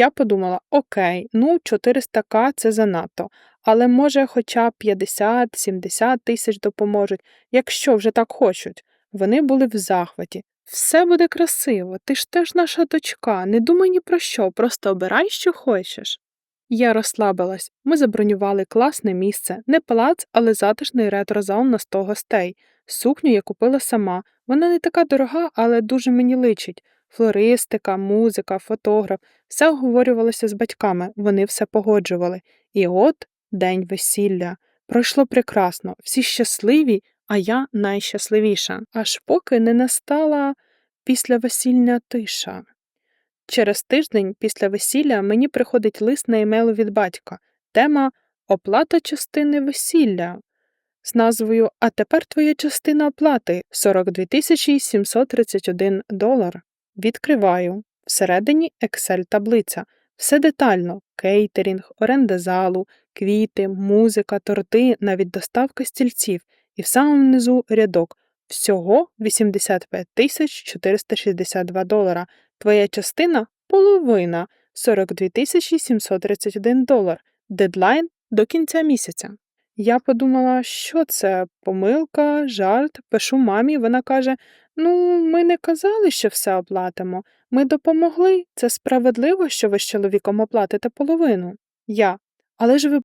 Я подумала: окей, ну 400к це занадто, але може хоча б 50-70 тисяч допоможуть, якщо вже так хочуть. Вони були в захваті. Все буде красиво, ти ж теж наша дочка, не думай ні про що, просто обирай, що хочеш. Я розслабилась. Ми забронювали класне місце, не палац, але затишний ретро-зал на 100 гостей. Сукню я купила сама. Вона не така дорога, але дуже мені личить. Флористика, музика, фотограф. Все оговорювалося з батьками, вони все погоджували. І от день весілля. Пройшло прекрасно, всі щасливі, а я найщасливіша, аж поки не настала післявесільня тиша. Через тиждень після весілля мені приходить лист на емейл від батька. Тема Оплата частини весілля з назвою А тепер твоя частина оплати 42 731 долар. Відкриваю. Всередині Excel таблиця. Все детально: кейтерінг, оренда залу, квіти, музика, торти, навіть доставка стільців. І в самому низу рядок. Всього 85 462 долара. Твоя частина половина 42 731 долар. Дедлайн до кінця місяця. Я подумала, що це помилка, жарт, пишу мамі, вона каже: Ну, ми не казали, що все оплатимо. Ми допомогли. Це справедливо, що ви з чоловіком оплатите половину. Я. Але ж ви